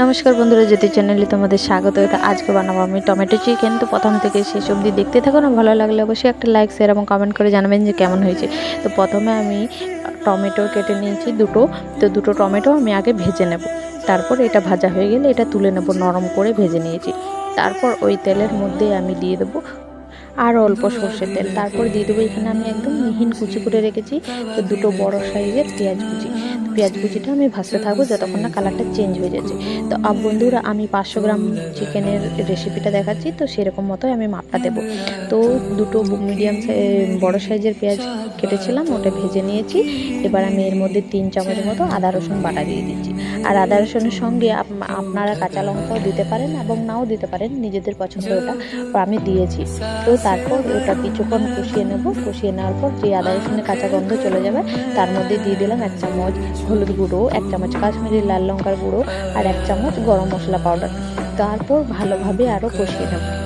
নমস্কার বন্ধুরা, জ্যোতি চ্যানেলে তোমাদের স্বাগত। তো আজকে বানাবো আমি টমেটো চিকেন তো প্রথম থেকে শেষ অবধি দেখতে থাকো না, ভালো লাগলে অবশ্যই একটা লাইক শেয়ার এবং কমেন্ট করে জানাবেন যে কেমন হয়েছে। তো প্রথমে আমি টমেটো কেটে নিয়েছি দুটো। তো দুটো টমেটো আমি আগে ভেজে নেব। তারপর এটা ভাজা হয়ে গেলে এটা তুলে নেব, নরম করে ভেজে নিয়েছি। তারপর ওই তেলের মধ্যে আমি দিয়ে দেবো আর অল্প সর্ষের তেল। তারপর দিয়ে দেবো এখানে আমি একদম মিহিন কুচি করে রেখেছি। তো দুটো বড় সাইজের পেঁয়াজ কুচি। পেঁয়াজ কুচিটা আমি ভাজতে থাকব যতক্ষণ না কালারটা চেঞ্জ হয়ে যাচ্ছে। তো বন্ধুরা, আমি পাঁচশো গ্রাম চিকেনের রেসিপিটা দেখাচ্ছি, তো সেরকম মতোই আমি মাপটা দেবো। তো দুটো মিডিয়াম বড় সাইজের পেঁয়াজ কেটেছিলাম, ওটা ভেজে নিয়েছি। এবার আমি এর মধ্যে তিন চামচ মতো আদা, রসুন বাটা দিয়ে দিচ্ছি। আর আদা রসুনের সঙ্গে আপ- আপনারা কাঁচা লঙ্কাও দিতে পারেন এবং নাও দিতে পারেন নিজেদের পছন্দ ওটা। আমি দিয়েছি। তো তারপর ওটা কিছুক্ষণ কষিয়ে নেব। কষিয়ে নেওয়ার পর যে আদা রসুনের কাঁচা গন্ধ চলে যাবে, তার মধ্যে দিয়ে দিলাম এক চামচ হলুদ গুঁড়ো, এক চামচ কাশ্মীরি লাল লঙ্কার গুঁড়ো আর এক চামচ গরম মশলা পাউডার। তারপর ভালোভাবে আরও কষিয়ে নেব।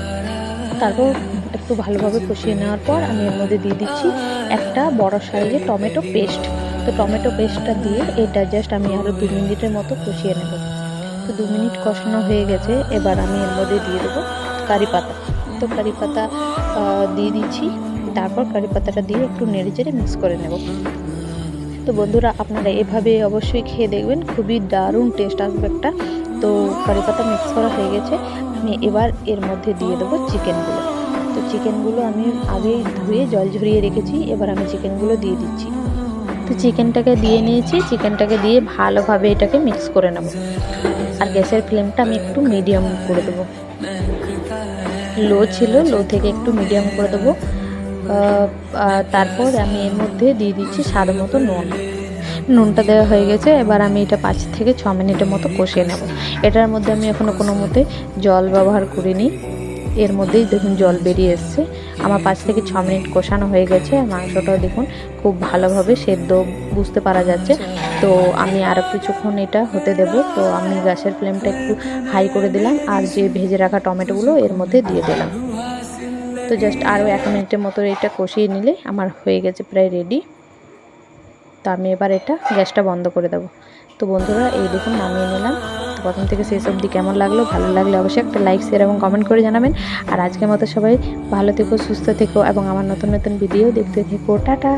তারপর একটু ভালোভাবে কষিয়ে নেওয়ার পর আমি এর মধ্যে দিয়ে দিচ্ছি একটা বড় সাইজের টমেটো পেস্ট। তো টমেটো পেস্টটা দিয়ে এটা জাস্ট আমি আরও দু মিনিটের মতো কষিয়ে নেব। তো দু মিনিট কষানো হয়ে গেছে, এবার আমি এর মধ্যে দিয়ে দেবো কারি পাতা। তো কারি পাতা দিয়ে দিচ্ছি, তারপর কারি পাতাটা দিয়ে একটু নেড়ে চেড়ে মিক্স করে নেব। তো বন্ধুরা, আপনারা এভাবে অবশ্যই খেয়ে দেখবেন, খুবই দারুণ টেস্ট আসবে একটা। তো কারি পাতা মিক্স করা হয়ে গেছে, আমি এবার এর মধ্যে দিয়ে দেবো চিকেনগুলো তো চিকেনগুলো আমি আগেই ধুয়ে জল ঝরিয়ে রেখেছি, এবার আমি চিকেনগুলো দিয়ে দিচ্ছি। তো চিকেনটাকে দিয়ে নিয়েছি। চিকেনটাকে দিয়ে ভালোভাবে এটাকে মিক্স করে নেব। আর গ্যাসের ফ্লেমটা আমি একটু মিডিয়াম করে দেবো। লো ছিল, লো থেকে একটু মিডিয়াম করে দেবো। তারপর আমি এর মধ্যে দিয়ে দিচ্ছি স্বাদ মতো নুন। নুনটা দেওয়া হয়ে গেছে, এবার আমি এটা পাঁচ থেকে ছ মিনিটের মতো কষিয়ে নেব। এটার মধ্যে আমি এখনও কোনো মতে জল ব্যবহার করিনি। এর মধ্যেই দেখুন জল বেরিয়ে এসছে। আমার পাঁচ থেকে ছ মিনিট কষানো হয়ে গেছে, মাংসটাও দেখুন খুব ভালোভাবে সেদ্ধ বুঝতে পারা যাচ্ছে। তো আমি আরও কিছুক্ষণ এটা হতে দেব। তো আমি গ্যাসের ফ্লেমটা একটু হাই করে দিলাম আর যে ভেজে রাখা টমেটোগুলো এর মধ্যে দিয়ে দিলাম। তো জাস্ট আরও এক মিনিটের মতো এটা কষিয়ে নিলে আমার হয়ে গেছে প্রায় রেডি। তো আমি এবার এটা গ্যাসটা বন্ধ করে দেবো। তো বন্ধুরা, এই দেখুন, নামিয়ে নিলাম। তো প্রথম থেকে শেষ অবধি কেমন লাগল, ভালো লাগলে অবশ্যই একটা লাইক শেয়ার এবং কমেন্ট করে জানাবেন। আর আজকের মতো সবাই ভালো থেকো, সুস্থ থেকো এবং আমার নতুন নতুন ভিডিও দেখতে থেকো। টাটা!